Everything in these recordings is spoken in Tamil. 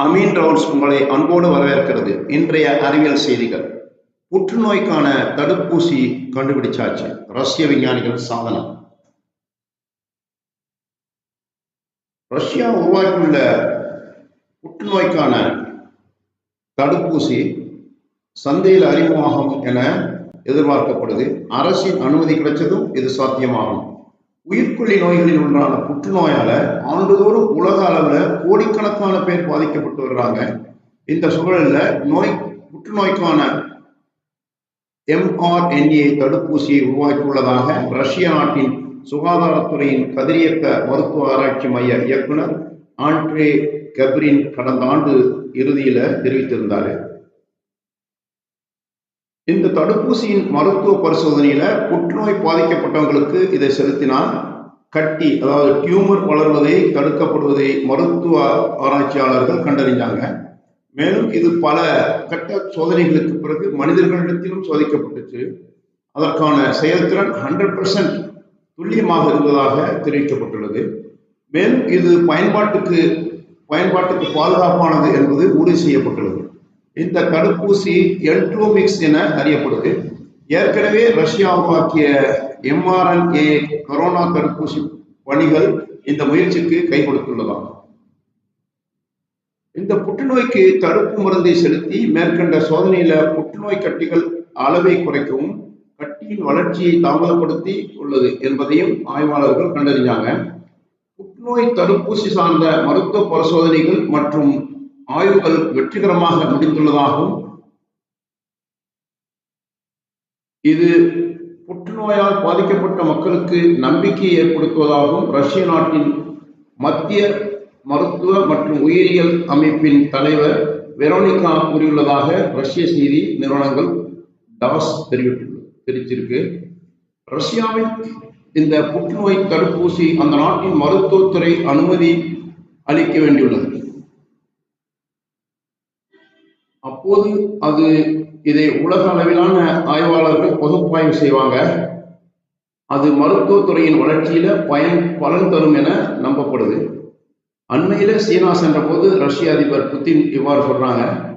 அமீன் ரவுண்ட்ஸ் உங்களை அன்போடு வரவேற்கிறது. இன்றைய அறிவியல் செய்திகள். புற்றுநோய்க்கான தடுப்பூசி கண்டுபிடிச்சாச்சு. ரஷ்ய விஞ்ஞானிகள் சாதனம் ரஷ்யா உருவாக்கியுள்ள புற்றுநோய்க்கான தடுப்பூசி சந்தையில் அறிமுகமாகும் என எதிர்பார்க்கப்படுது. அரசின் அனுமதி கிடைச்சதும் இது சாத்தியமாகும். உயிர்கொல்லி நோய்களில் ஒன்றான புற்றுநோயால ஆண்டுதோறும் உலக அளவில் கோடிக்கணக்கான பேர் பாதிக்கப்பட்டு வர்றாங்க. இந்த சூழலில் நோய் புற்றுநோய்க்கான எம்ஆர்என்ஏ தடுப்பூசியை உருவாக்கியுள்ளதாக ரஷ்ய நாட்டின் சுகாதாரத்துறையின் கதிரியக்க மருத்துவ ஆராய்ச்சி மைய இயக்குனர் ஆண்ட்ரே கப்ரின் கடந்த ஆண்டு இறுதியில தெரிவித்திருந்தாரு. இந்த தடுப்பூசியின் மருத்துவ பரிசோதனையில புற்றுநோய் பாதிக்கப்பட்டவங்களுக்கு இதை செலுத்தினால் கட்டி அதாவது டியூமர் வளர்வதை தடுக்கப்படுவதை மருத்துவ ஆராய்ச்சியாளர்கள் கண்டறிஞ்சாங்க. மேலும் இது பல கட்ட சோதனைகளுக்கு பிறகு மனிதர்களிடத்திலும் சோதிக்கப்பட்டுச்சு. அதற்கான செயல்திறன் ஹண்ட்ரட் பர்சன்ட் துல்லியமாக இருந்ததாக தெரிவிக்கப்பட்டுள்ளது. மேலும் இது பயன்பாட்டுக்கு பயன்பாட்டுக்கு பாதுகாப்பானது என்பது உறுதி செய்யப்பட்டுள்ளது. இந்த தடுப்பூசி எல்ட்ரோமிக்ஸ் என அறியப்படுது. ஏற்கனவே ரஷ்யா உருவாக்கிய எம்ஆர்என்ஏ கொரோனா தடுப்பூசி பணிகள் இந்த முயற்சிக்கு கை கொடுத்துள்ளதாம். இந்த புற்றுநோய்க்கு தடுப்பு மருந்தை செலுத்தி மேற்கண்ட சோதனையில புற்றுநோய் கட்டிகள் அளவை குறைக்கவும் கட்டியின் வளர்ச்சியை தாமதப்படுத்தி உள்ளது என்பதையும் ஆய்வாளர்கள் கண்டறிஞ்சாங்க. புற்றுநோய் தடுப்பூசி சார்ந்த மருத்துவ பரிசோதனைகள் மற்றும் ஆய்வுகள் வெற்றிகரமாக முடிந்துள்ளதாகவும் இது புற்றுநோயால் பாதிக்கப்பட்ட மக்களுக்கு நம்பிக்கையை ஏற்படுத்துவதாகவும் ரஷ்ய நாட்டின் மத்திய மருத்துவ மற்றும் உயிரியல் அமைப்பின் தலைவர் வெரோனிகா கூறியுள்ளதாக ரஷ்ய செய்தி நிறுவனங்கள் டாஸ் தெரிவித்துள்ளது தெரிவிச்சிருக்கு ரஷ்யாவில் இந்த புற்றுநோய் தடுப்பூசி அந்த நாட்டின் மருத்துவத்துறை அனுமதி அளிக்க வேண்டியுள்ளது. அப்போது அது இதை உலக அளவிலான ஆய்வாளர்கள் பகுப்பாய்வு செய்வாங்க. அது மருத்துவத்துறையின் வளர்ச்சியில பயன் பலன் தரும் என நம்பப்படுது. அண்மையில சீனா சென்ற போது ரஷ்ய அதிபர் புத்தின் இவ்வாறு சொல்றாங்க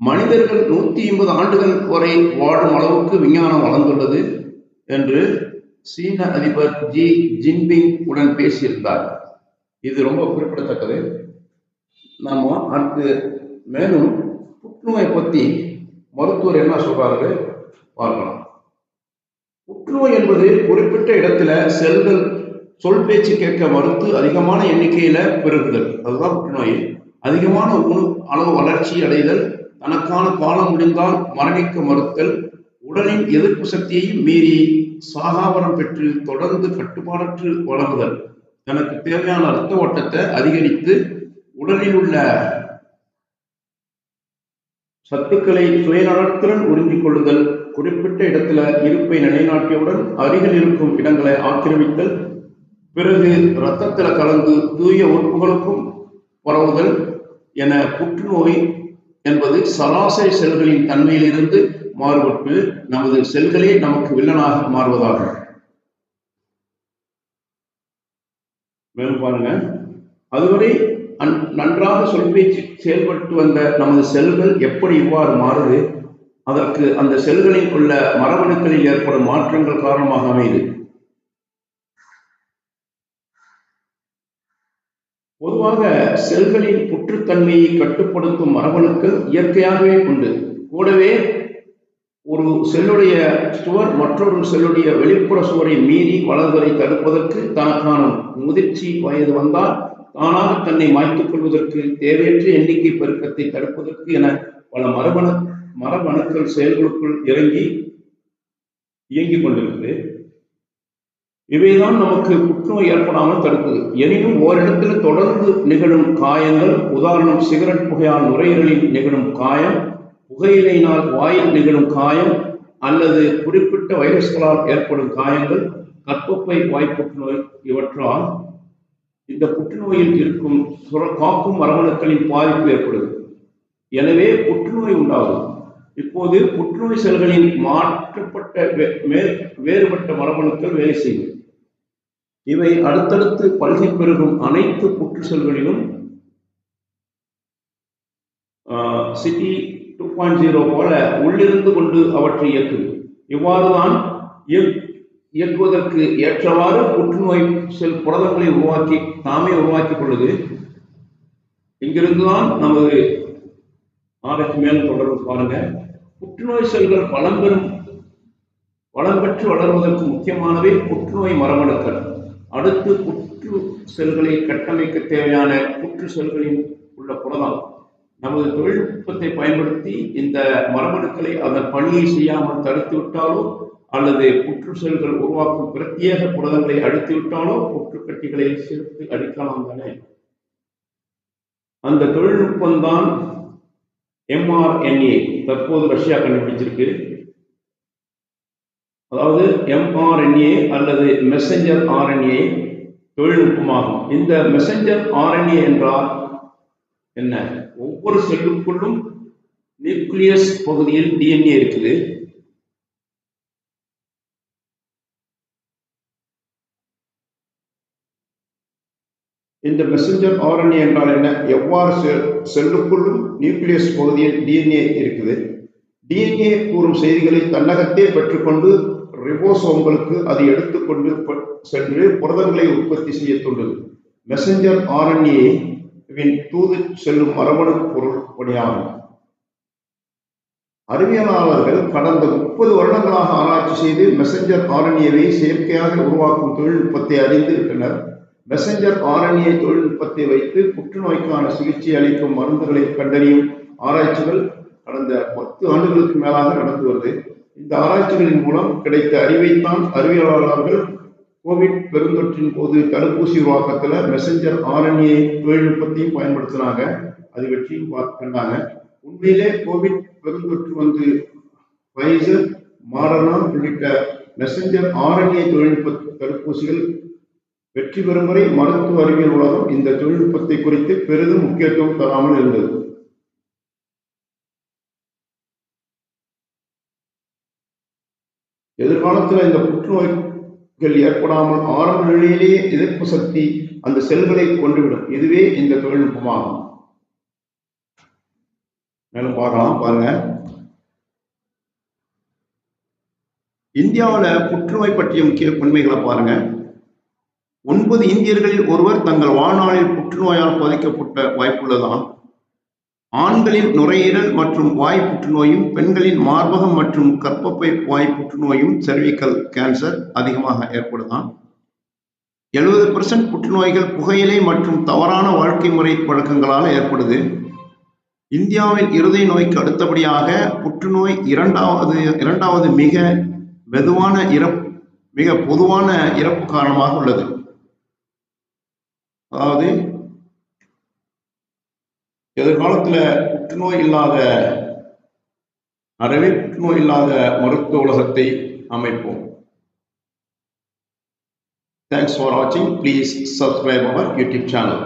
மனிதர்கள் நூத்தி ஐம்பது ஆண்டுகள் வரை வாழும் அளவுக்கு விஞ்ஞானம் வளர்ந்துள்ளது என்று சீன அதிபர் ஜி ஜின்பிங் உடன் பேசியிருந்தார். இது ரொம்ப குறிப்பிடத்தக்கது. நாம அடுத்து மேலும் புற்றுநோயை பற்றி மருத்துவர் என்ன சொல்றாரு? பார்க்கலாம். புற்றுநோய் என்பது குறிப்பிட்ட இடத்துல செல்கள் சொல் பேச்சு கேட்க மறுத்து அதிகமான எண்ணிக்கையில பெருகுதல். அதுதான் புற்றுநோய். அதிகமான உணவு அளவு வளர்ச்சி அடைதல் தனக்கான காலம் முடிந்தால் மரணிக்க மறுத்தல் உடலின் எதிர்ப்பு சக்தியையும் மீறி சாகாவரம் பெற்று தொடர்ந்து கட்டுப்பாடற்று வளருதல் தனக்கு தேவையான இரத்த ஓட்டத்தை அதிகரித்து உடலில் உள்ள சத்துக்களை சுயநலத்துடன் உறிஞ்சிக் கொள்ளுதல் குறிப்பிட்ட இடத்துல இருப்பை நிலைநாட்டியவுடன் அருகில் இருக்கும் இடங்களை ஆக்கிரமித்தல் பிறகு இரத்தத்தில் கலந்து தூய உறுப்புகளுக்கும் பரவுதல் என புற்றுநோய் என்பது சராசரி செல்களின் தன்மையிலிருந்து மாறுபட்டு நமது செல்களே நமக்கு வில்லனாக மாறுவதாகும். மேலும் பாருங்க. அதுவரை நன்றாக சொல்வீச்சு செயல்பட்டு வந்த நமது செல்கள் எப்படி இவ்வாறு மாறுது? அதற்கு அந்த செல்களில் உள்ள மரபணுக்களில் ஏற்படும் மாற்றங்கள் காரணமாக அமையுது. பொதுவாக செல்களின் புற்றுத்தன்மையை கட்டுப்படுத்தும் மரபணுக்கள் இயற்கையாகவே உண்டு. கூடவே ஒரு செல்லுடைய சுவர் மற்றொரு செல்லுடைய வெளிப்புற சுவரை மீறி வளர்வதை தடுப்பதற்கு தனக்கான முதிர்ச்சி வயது வந்தால் தானாக தன்னை மாய்த்துக் கொள்வதற்கு தேவையற்ற எண்ணிக்கை பெருக்கத்தை தடுப்பதற்கு என பல மரபணு மரபணுக்கள் செயல்களுக்குள் இறங்கி இயங்கிக் கொண்டிருக்கிறது இவைதான் நமக்கு புற்றுநோய் ஏற்படாமல் தடுக்குது எனினும் ஓரிடத்தில் தொடர்ந்து நிகழும் காயங்கள் உதாரணம் சிகரெட் புகையால் நுரையீரலில் நிகழும் காயம் புகையிலையினால் வாயில் நிகழும் காயம் அல்லது குறிப்பிட்ட வைரஸ்களால் ஏற்படும் காயங்கள் கற்பப்பை வாய் புற்றுநோய் இவற்றால் இந்த புற்றுநோயில் இருக்கும் காக்கும் மரபணுக்களின் பாதிப்பு ஏற்படுது. எனவே புற்றுநோய் உண்டாகும். இப்போது புற்றுநோய் செல்களின் மாற்றப்பட்ட வேறுபட்ட மரபணுக்கள் வேலை செய்யும். இவை அடுத்தடுத்து பல்கி பெருகும் அனைத்து புற்று செல்களிலும் சிட்டி டூ பாயிண்ட் ஜீரோ போல உள்ளிருந்து கொண்டு அவற்றை இயக்குது. இவ்வாறுதான் இயக்குவதற்கு ஏற்றவாறு புற்றுநோய் செல் புரதங்களை உருவாக்கி தாமே உருவாக்கிக் கொள்ளுது இங்கிருந்துதான் நமது ஆராய்ச்சி மேலும் தொடர்பு பாருங்க. புற்றுநோய் செல்கள் வளம் பெறும் வளம் பெற்று வளர்வதற்கு முக்கியமானவை புற்றுநோய் மரபணுக்கள். அடுத்து புற்று செல்களை கட்டமைக்க தேவையான புற்று செல்களின் உள்ள புரதம். நமது தொழில்நுட்பத்தை பயன்படுத்தி இந்த மரபணுக்களை அதன் பணியை செய்யாமல் தடுத்து விட்டாலும் அல்லது புற்று செல்கள் உருவாக்கும் பிரத்யேக புரதங்களை அடித்து விட்டாலோ புற்று கட்டிகளை சேர்த்து அடிக்கலாம் தானே? அந்த தொழில்நுட்பம்தான் எம்ஆர்என்ஏ தற்போது ரஷ்யா கண்டுபிடிச்சிருக்கு. அதாவது எம்ஆர்என்ஏ அல்லது மெசஞ்சர் ஆர்என்ஏ தொழில்நுட்பமாகும். இந்த மெசஞ்சர் ஆர்என்ஏ என்றால் என்ன? ஒவ்வொரு செல்லுக்குள்ளும் நியூக்ளியஸ் பகுதியில் டிஎன்ஏ இருக்குது. இந்த மெசஞ்சர் ஆர்என்ஏ என்றால் என்ன? எவ்வாறு செல்லுக்குள்ளும் நியூக்ளியஸ் பகுதியில் டிஎன்ஏ இருக்குது. டிஎன்ஏ கூறும் செய்திகளை தன்னகத்தே பெற்றுக்கொண்டு ரிபோசோம்களுக்கு அது எடுத்துக்கொண்டு சென்று புரதங்களை உற்பத்தி செய்ய தூண்டுது. மெசஞ்சர் ஆர்என்ஏ வின் தூது செல்லும் மரபணு பொருள் பணியாகும். அறிவியலாளர்கள் கடந்த முப்பது வருடங்களாக ஆராய்ச்சி செய்து மெசஞ்சர் ஆர்என்ஏவை செயற்கையாக உருவாக்கும் தொழில்நுட்பத்தை அறிந்து விட்டனர் மெசஞ்சர் ஆர்என்ஏ தொழில்நுட்பத்தை வைத்து புற்றுநோய்க்கான சிகிச்சை அளிக்கும் மருந்துகளை கண்டறியும் ஆராய்ச்சிகள் கடந்த பத்து ஆண்டுகளுக்கு மேலாக நடந்து வருது. இந்த ஆராய்ச்சிகளின் மூலம் கிடைத்த அறிவைத்தான் அறிவியலாளர்கள் கோவிட் பெருந்தொற்றின் போது தடுப்பூசி உருவாக்கத்துல மெசஞ்சர் ஆர்என்ஏ தொழில்நுட்பத்தையும் பயன்படுத்தினாங்க. அது வெற்றியும் கண்டாங்க. உண்மையிலே கோவிட் பெருந்தொற்று வந்து பைசர் மாடர்னா உள்ளிட்ட மெசஞ்சர் ஆர்என்ஏ தொழில்நுட்ப தடுப்பூசிகள் வெற்றி பெறும் வரை மருத்துவ அறிவியல் உலகம் இந்த தொழில்நுட்பத்தை குறித்து பெரிதும் முக்கியத்துவம் தராமல் இருந்தது. எதிர்காலத்தில் இந்த புற்றுநோய்கள் ஏற்படாமல் ஆரம்ப நிலையிலேயே எதிர்ப்பு சக்தி அந்த செல்களை கொண்டுவிடும் இதுவே இந்த தொழில்நுட்பமாகும். மேலும் பார்க்கலாம் பாருங்க. இந்தியாவில் புற்றுநோய் பற்றிய முக்கிய உண்மைகளை பாருங்க. ஒன்பது இந்தியர்களில் ஒருவர் தங்கள் வாழ்நாளில் புற்றுநோயால் பாதிக்கப்பட்ட வாய்ப்புள்ளதாம் ஆண்களின் நுரையீரல் மற்றும் வாய் புற்றுநோயும் பெண்களின் மார்பகம் மற்றும் கற்பப்பை வாய் புற்றுநோயும் செர்விக்கல் கேன்சர் அதிகமாக ஏற்படுதாம் எழுபது பெர்சன்ட் புற்றுநோய்கள் புகையிலை மற்றும் தவறான வாழ்க்கை முறை பழக்கங்களால் ஏற்படுது. இந்தியாவில் இருதய நோய்க்கு அடுத்தபடியாக புற்றுநோய் இரண்டாவது இரண்டாவது மிக மெதுவான இறப்பு மிக பொதுவான இறப்பு காரணமாக உள்ளது. அதாவது எதிர்காலத்துல புற்றுநோய் இல்லாத அறவே புற்றுநோய் இல்லாத மருத்துவ உலகத்தை அமைப்போம். தேங்க்ஸ் ஃபார் வாட்சிங் please subscribe our YouTube channel